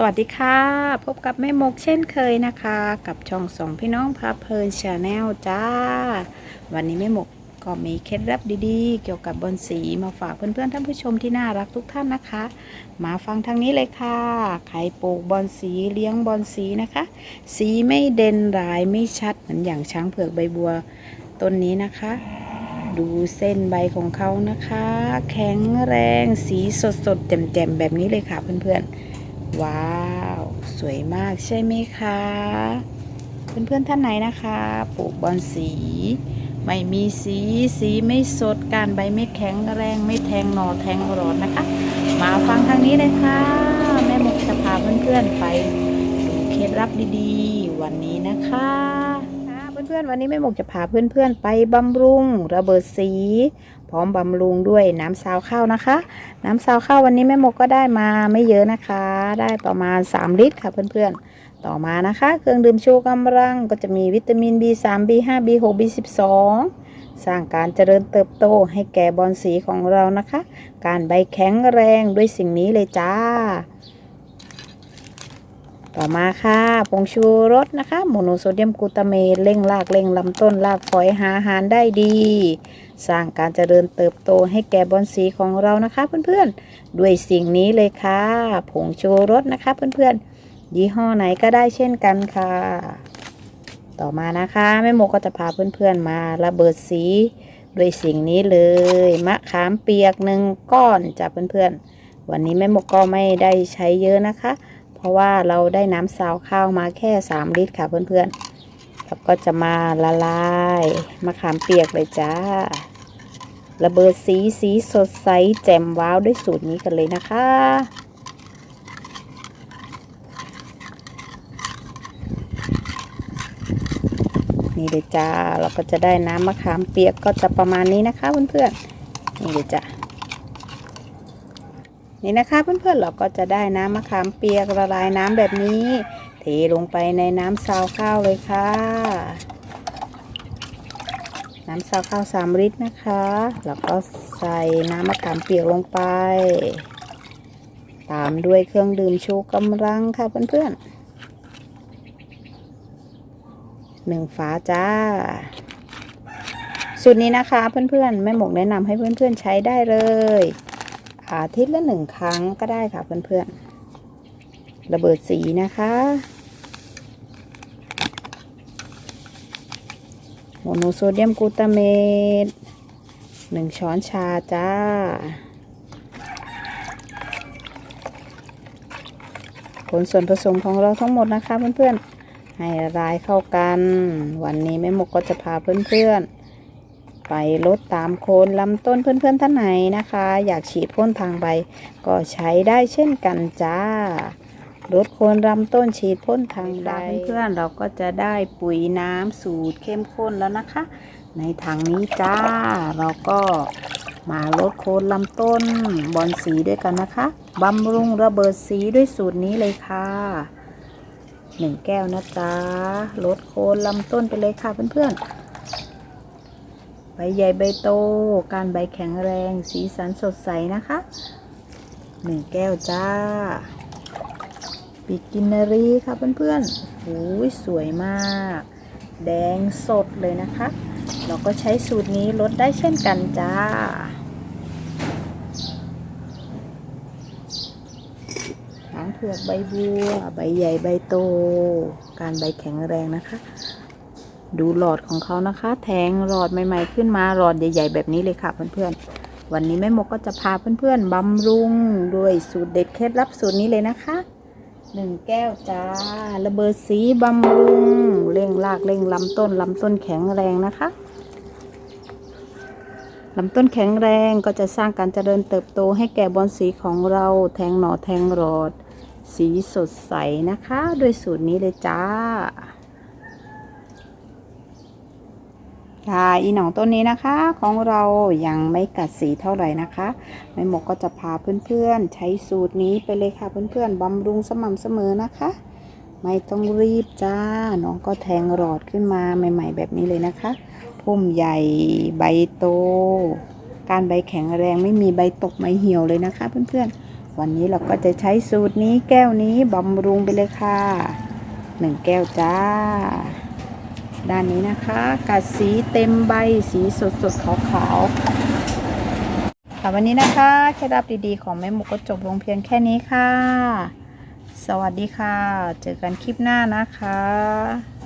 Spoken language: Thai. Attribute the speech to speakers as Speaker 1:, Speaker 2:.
Speaker 1: สวัสดีค่ะ พบกับแม่มกเช่นเคยนะคะ กับช่องสองพี่น้องพาเพลินชาแนลจ้า วันนี้แม่มกก็มีเคล็ดลับดีๆ เกี่ยวกับบอลสีมาฝากเพื่อนๆท่านผู้ชมที่น่ารักทุกท่านนะคะ มาฟังทางนี้เลยค่ะ ใครปลูกบอลสีเลี้ยงบอลสีนะคะ สีไม่เด่นรายไม่ชัดเหมือนอย่างช้างเผือกใบบัวต้นนี้นะคะ ดูเส้นใบของเขานะคะ แข็งแรงสีสดๆแจ่มๆแบบนี้เลยค่ะเพื่อนๆ ว้าว สวยมากใช่ไหมคะ เพื่อนๆท่านไหนนะคะปลูกบอนสี ไม่มีสีสีไม่สดการใบไม่แข็งแรงไม่แทงหนอแทงร้อดนะคะ มาฟังทางนี้เลยค่ะ แม่มกจะพาเพื่อนๆไปดูเคล็ดลับดีๆ วันนี้นะคะ พื่อนๆ วันนี้แม่มกจะพาเพื่อนๆ ไปบำรุงระเบิดสี พร้อมบำรุงด้วยน้ำซาวข้าวนะคะ น้ำซาวข้าววันนี้แม่มกก็ได้มาไม่เยอะนะคะ ได้ประมาณ 3 ลิตรค่ะเพื่อนๆ ต่อมานะคะ เครื่องดื่มชูกำลังก็จะมีวิตามิน B3 B5 B6 B12 สร้างการเจริญเติบโตให้แก่บอนสีของเรานะคะ การใบแข็งแรงด้วยสิ่งนี้เลยจ้า ต่อมาค่ะผงชูรสนะคะโมโนโซเดียมกลูตาเมตเร่งรากเร่งลำต้นรากฝอยหาอาหารได้ดี สร้างการเจริญเติบโตให้แก่บอนสีของเรานะคะเพื่อนๆ ด้วยสิ่งนี้เลยค่ะผงชูรสนะคะเพื่อนๆ ยี่ห้อไหนก็ได้เช่นกันค่ะ ต่อมานะคะแม่โมก็จะพาเพื่อนๆมาระเบิดสีด้วยสิ่งนี้เลยมะขามเปียกหนึ่งก้อนจ้ะเพื่อนๆ วันนี้แม่โมก็ไม่ได้ใช้เยอะนะคะ เพราะว่าเราได้น้ำซาวข้าวมาแค่ 3 ลิตรค่ะเพื่อนๆแล้วก็จะมาละลายมะขามเปียกเลยจ้า ระเบิดสีสีสดใสแจ่มว้าวด้วยสูตรนี้กันเลยนะคะนี่เลยจ้า เราก็จะได้น้ำมะขามเปียกก็จะประมาณนี้นะคะเพื่อนๆ นี่เลยจ้า นี่นะคะเพื่อนๆเราก็จะได้น้ำมะขามเปียกละลายน้ำแบบนี้ เทลงไปในน้ำซาวข้าวเลยค่ะ น้ำซาวข้าวสามลิตรนะคะ แล้วก็ใส่น้ำมะขามเปียกลงไป ตามด้วยเครื่องดื่มชูกำลังค่ะเพื่อนๆหนึ่งฝาจ้าสูตรนี้นะคะเพื่อนๆแม่หมกแนะนำให้เพื่อนๆใช้ได้เลย อาทิตย์ละหนึ่งครั้งก็ได้ค่ะเพื่อนๆ ระเบิดสีนะคะ โมโนโซเดียมกลูตาเมตหนึ่งช้อนชาจ้า ผลส่วนผสมของเราทั้งหมดนะคะเพื่อนๆ ให้ละลายเข้ากัน วันนี้แม่หมกก็จะพาเพื่อนๆ ไปลดตามโคนลำต้นเพื่อนๆท่านไหนนะคะ อยากฉีดพ่นทางใบ ก็ใช้ได้เช่นกันจ้าลดโคนลำต้นฉีดพ่นทางใบเพื่อนๆเราก็จะได้ปุ๋ยน้ำสูตรเข้มข้นแล้วนะคะ ในถังนี้จ้า เราก็มาลดโคนลำต้นบอนสีด้วยกันนะคะบำรุงระเบิดสีด้วยสูตรนี้เลยค่ะหนึ่งแก้วนะจ๊ะลดโคนลำต้นไปเลยค่ะเพื่อนๆ ใบใหญ่ใบโต การใบแข็งแรง สีสันสดใสนะคะหนึ่งแก้วจ้าบิกินารีค่ะเพื่อนๆโอ้ยสวยมาก แดงสดเลยนะคะ เราก็ใช้สูตรนี้ลดได้เช่นกันจ้าช้างเผือกใบบัว ใบใหญ่ใบโต การใบแข็งแรงนะคะ ดูหลอดของเขานะคะ แทงหลอดใหม่ ๆ ขึ้นมาหลอดใหญ่ ๆ แบบนี้เลยค่ะเพื่อนๆ วันนี้แม่มกก็จะพาเพื่อนๆบำรุงด้วยสูตรเด็ดเคล็ดลับสูตรนี้เลยนะคะหนึ่งแก้วจ้า ระเบิดสีบำรุงเร่งรากเร่งลำต้นลำต้นแข็งแรงนะคะลำต้นแข็งแรงก็จะสร้างการเจริญเติบโตให้แก่บอนสีของเราแทงหน่อแทงหลอด สีสดใสนะคะ ด้วยสูตรนี้เลยจ้า ค่ะอีหนองต้นนี้นะคะของเรายังไม่กัดสีเท่าไหร่นะคะแม่หมกก็จะพาเพื่อนๆ ใช้สูตรนี้ไปเลยค่ะเพื่อนๆบำรุงสม่ำเสมอนะคะ ไม่ต้องรีบจ้าน้องก็แทงหลอดขึ้นมาใหม่ ๆ แบบนี้เลยนะคะพุ่มใหญ่ใบโต การใบแข็งแรงไม่มีใบตกใบเหี่ยวเลยนะคะ เพื่อนๆ วันนี้เราก็จะใช้สูตรนี้แก้วนี้บำรุงไปเลยค่ะหนึ่งแก้วจ้า ด้านนี้นะคะกัดสีเต็มใบสีสดสดๆขาวๆค่ะวันนี้นะคะเคล็ดลับดีๆของแม่หมูก็จบลงเพียงแค่นี้ค่ะ สวัสดีค่ะ เจอกันคลิปหน้านะคะ